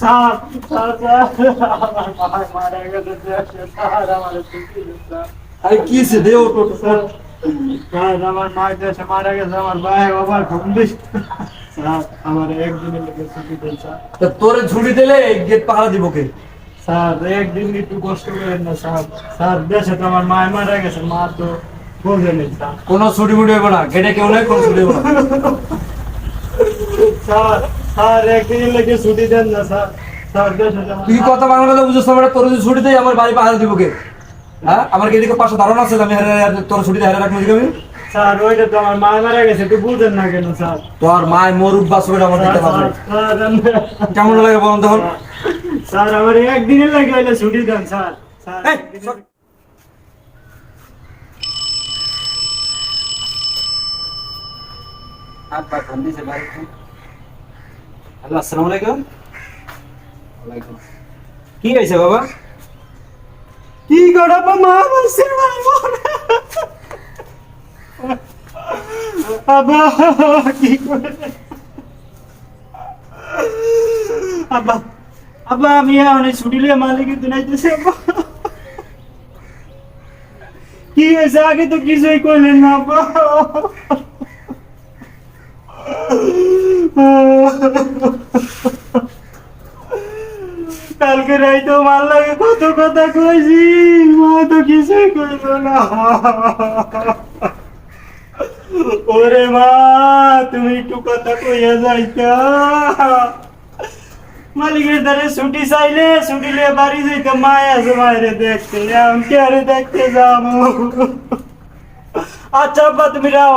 Sir আমার ভাই মারা গেছে দেশে স্যার আমার আরে কি স্যার। স্যার আমার মারা গেছে আমার ভাই বাবার ঘুম দিস স্যার আমার একদিনের লেগে ছুটি দেন স্যার। তা তোরে ছুটি দিলে গেট পাহারা দিব কে? স্যার একদিন একটু কষ্ট করেন না স্যার। স্যার দেশে তো আমার মা মারা গেছে মা তো বোঝেনি স্যার। কোনো ছুটি মুটি হবে না। গেটে কেউ নাই কোনো ছুটি হবে না। স্যার স্যার একদিনের লেগে ছুটি দেন না স্যার। তুই কথা বাংলা কথা বুঝছিস না তোর যদি ছুটি দেয় আমার বাড়ি পাহারা দিব কে? হ্যাঁ? আমার কি এদিকে পাশে ধারণা আছে? আমি তোর ছুটি হেরে রাখব আমি? স্যার ওইটা তো আমার মা মারা গেছে একটু বুঝেন না কেন স্যার। তোর মায় মরুক বাস আমার দিতে পারবে স্যার, স্যার, কেমন লাগে বলুন তখন স্যার আমার একদিনের লাগে হইলে ছুটি দেন স্যার। স্যার। হ্যালো, আসসালামু আলাইকুম। কি হয়েছে বাবা? কি করাবো মা বলছে আব্বা, কি করে? আব্বা আব্বা, আমি অনেক ছুটি লিয়ে মালিক দিনাইতেছি আব্বা। কি হয়েছে? আগে তো কিছুই করলেন না, আব্বা। কালকে রাইতো মার লাগে কত কথা কইছি মা তো কিছুই কইল না। ওরে মা তুমি একটু কথা কইয়া যাইতা। মালিকের দ্বারে ছুটি চাইলে ছুটি বাড়ি যাইতে মায় আছে মায়েরে দেখতে আমি আরে দেখতে যাব? আচ্ছা আব্বা তুমি রাও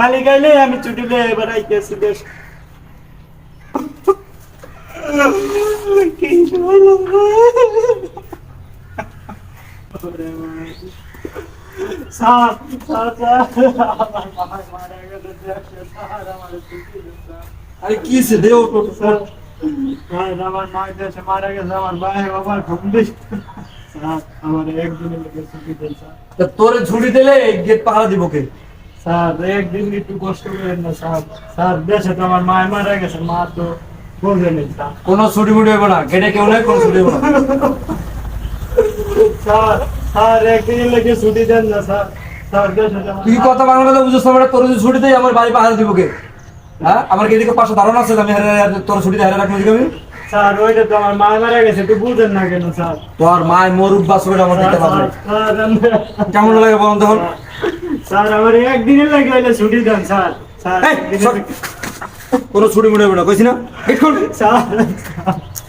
মালিক আইলে আমি ছুটি লিয়ে এবার আইতেছি দেশে, স্যার, আমার ছুটি দিন, স্যার। আরে কি হয়েছে দে ওটো ওটো, স্যার, স্যার, আমার মা দেশে মারা গেছে আমার ভাই বাবার ঘুম দিস স্যার আমার একদিনের লেগে ছুটি দেন স্যার তা তোরে ছুটি দিলে গেট পাহারা দিব কে স্যার একদিন একটু কষ্ট করেন না স্যার স্যার দেশে তো আমার মা মারা গেছে মা তো বোঝেনি স্যার কোনো ছুটি মুটি হবে না। গেটে কেউ নাই কোনো ছুটি না। স্যার স্যার একদিনের লেগে ছুটি দেন না স্যার। তুই কথা বাংলা কথা বুঝছিস না তোর যদি ছুটি দেয় আমার বাড়ি দিব কে? হ্যাঁ? আমার কি এদিকে পাশে ধারণা আছে আমি তোর ছুটি হেরে রাখব আমি? স্যার ওইটা তো আমার মা মারা গেছে বুঝেন না কেন স্যার। তোর মায় মরুক বাস করে আমার দিতে পারবে। কেমন লাগে বলুন তখন স্যার আমার একদিনের লাগে হইলে ছুটি দেন স্যার। স্যার কোনো ছুটি হবে না কইছি না? খুল স্যার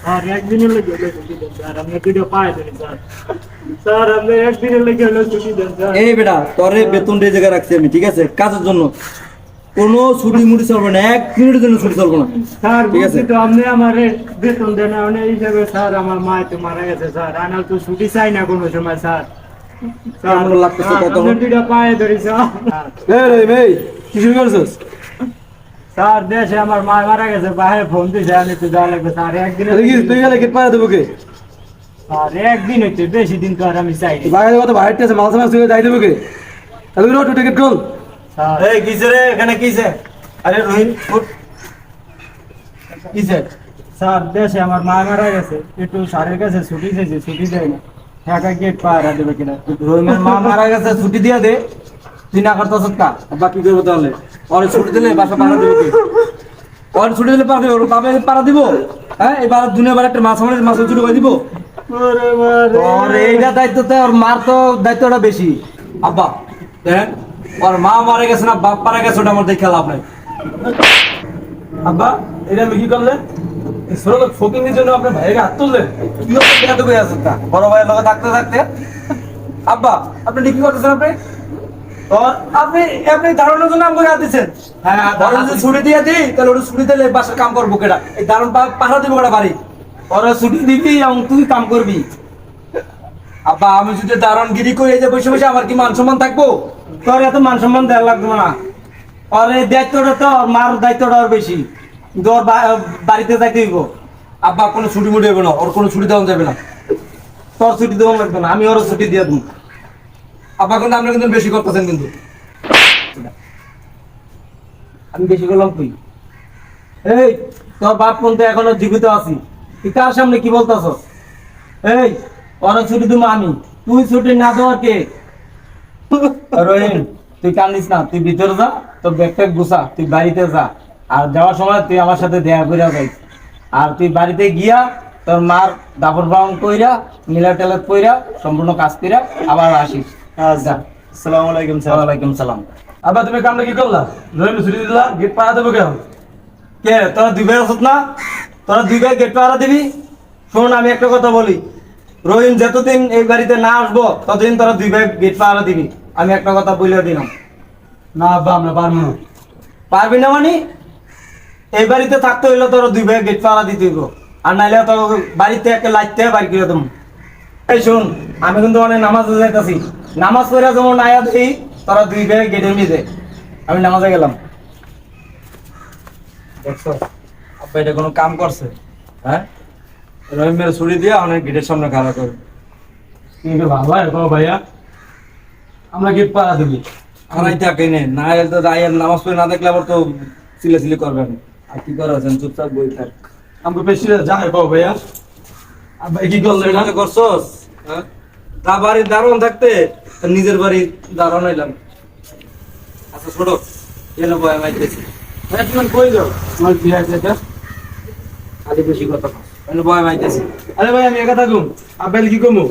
স্যার একদিনের লাগে দেন স্যার আপনি দুটো পায়ে ধরি স্যার। স্যার আপনি একদিনের লাগে হইলে ছুটি দেন স্যার। এই বেটা তোরে বেতন দিয়ে জায়গায় রাখছি আমি ঠিক আছে? কাজের জন্য। কোনো ছুটি মুটি চলবে না এক মিনিটের জন্য ছুটি চলবে না। স্যার ঠিক আছে। তো আপনি আমার বেতন দেন না এই হিসাবে স্যার আমার মা তো মারা গেছে স্যার। আনাল তো ছুটি চাই না কোনো সময় স্যার। স্যার কেমন লাগতেছে কত? আপনি দুটো পায়ে ধরি স্যার। এই রে মেই কি শুরু করছিস? স্যার দেশে আমার মা মারা গেছে বাইরে ফোন দিয়েছে আমি তো যাওয়া লাগবে স্যার একদিন তুই গেলে গেট পাড়া দেবো কে? স্যার একদিন হচ্ছে বেশি দিন তো আর আমি চাই। বাইরে কত বাইরে আছে মাল সামাজ তুই যাই দেবো কে? তাহলে রোড টিকিট স্যার এই কিসে রে এখানে কিসে আরে রহিম উঠ। কিসে স্যার? দেশে আমার মা মারা গেছে একটু স্যারের কাছে ছুটি চাইছে ছুটি দেয় না। ঢাকা গেট পাহারা দেবে কিনা? রহিমের মা মারা গেছে ছুটি দিয়া দে। তুই না করতে কা? বাকি করব তাহলে? ওর ছুটি দিলে বাসা পাড়া দেবো কে? ওর ছুটি দিলে পাড়া দেবো ওর বাবা পাড়া দিব। হ্যাঁ এবার দুনিয়া বার একটা মাছ আমাদের মাছ ছুটি করে দিব। ওরে এইটা দায়িত্বতে ওর মার তো দায়িত্বটা বেশি। আব্বা ওর মা মারা গেছে না বাপ মারা গেছে ওটা আমার দেখে লাভ নাই। আব্বা এটা আমি কি করলে? ছোট ফকিংয়ের জন্য আপনার ভাইয়ের হাত তুললেন। দেখা আছে তা? বড় ভাইয়ের লগে থাকতে থাকতে? আব্বা আপনি কি করতেছেন আপনি? আপনি আপনি ধারণার জন্য আমাকে হাত দিচ্ছেন হ্যাঁ যদি ছুটি দিয়ে দিই তাহলে ওরা ছুটি দিলে বাসার কাম করব কেটা এই দারুণ পাহাড়া দিব কেটা বাড়ি? ওরা ছুটি দিবি এবং তুই কাম করবি। আব্বা আমি যদি দারণগিরি করে এই যে বসে বসে আমার কি মান সম্মান থাকব? তোর এত মান সম্মান দেওয়া লাগবে না। আর এই দায়িত্বটা তো ওর মার দায়িত্বটা ওর বেশি। কিন্তু ওর বাড়িতে যাইতে হইব। আব্বা কোনো ছুটি মুটি হবে না। ওর কোনো ছুটি দেওয়া যাবে না। তোর ছুটি দেওয়া লাগবে না। আমি ওর ছুটি দিয়ে দেবো আব্বা কিন্তু আপনি কিন্তু বেশি করতেছেন কিন্তু। আমি বেশি করলাম তুই এই, তোর বাপ পর্যন্ত এখনও জীবিত আছি। তুই কার সামনে কি বলতাছ এই, ওরা ছুটি তুমি আমি। তুই ছুটি না দেওয়ার কে? তুই কান্দিস না, তুই ভিতরে যা, তোর ব্যাগ গুছা, তুই বাড়িতে যা। আর যাওয়ার সময় তুই আমার সাথে দেখা করে যাইস। আর তুই বাড়িতে গিয়া তোর মার দাপর বাউন কইরা মিলা টেলাত কইরা, সম্পূর্ণ কাজ কইরা আবার আসিস। যা। আসসালামু আলাইকুম স্যার। ওয়ালাইকুম সালাম। আব্বা তুমি কামটা কি করলা? রহিম ছুটি দিলা গেট পাড়া দেবো কে? তোরা দুই ভাই আসত না? তোরা দুই ভাই গেট পাহারা দিবি? শোন আমি একটা কথা বলি। রহিম যতদিন এই বাড়িতে না আসব ততদিন তোরা দুই ভাই গেট পাহারা দিবি। আমি একটা কথা বলে দিলাম। না আব্বা আমরা পারব না। পারবি না মানে? এই বাড়িতে থাকতে হইলে তোর দুই ভাই গেট পাহারা দিতে হইব। আর নাইলে তো বাড়িতে একটা লাইতে বাড়ি করে দেবো। এই শুন আমি কিন্তু অনেক নামাজে যাইতাছি। নামাজ পড়ে যেমন আয়া দিই তোরা দুই ভাই গেটের মিজে আমি নামাজে গেলাম। দেখছ? আব্বা এটা কোনো কাম করছে? হ্যাঁ? রহিমের ছুটি দিয়ে অনেক গেটের সামনে খাড়া করে। কিন্তু হয় তো ভাইয়া? আমরা গেট পাড়া দিবি। আড়াই থাকে নে। না এলে তো দায়ের নামাজ পড়ে না দেখলে আবার তো সিলে সিলে করবেন আর কি করা আছেন চুপচাপ বই থাক। আমাকে বেশি যায় বাবু ভাইয়া। আব্বা কি করলে? এটা করছস হ্যাঁ? তা বাড়ির দারোয়ান থাকতে? নিজের বাড়ির দারোয়ান হইলাম আচ্ছা ছোট এনে বয় মাইতেছি তুমি কই যাও আমার আছে এটা খালি বেশি কথা কস। এনে বয় আরে আমি কি কমু?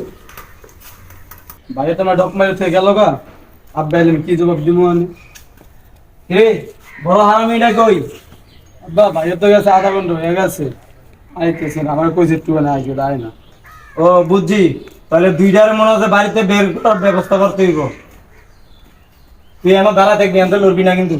ভাই তোমার ডক মারি থেকে গেল গা। আব্বাইল কি জবাব দিমু আমি? হে, বড় হারামিটা কই? আব্বা, ভাই তো গেছে আধা ঘণ্টা হয়ে গেছে। আইতেছে না, আমার কইছে একটু না না। ও, বুঝছি। তাহলে দুইটার মনে হচ্ছে বাড়িতে বের করার ব্যবস্থা করতে হইব। তুই আমার দাঁড়া দেখবি তো লড়বি না কিন্তু।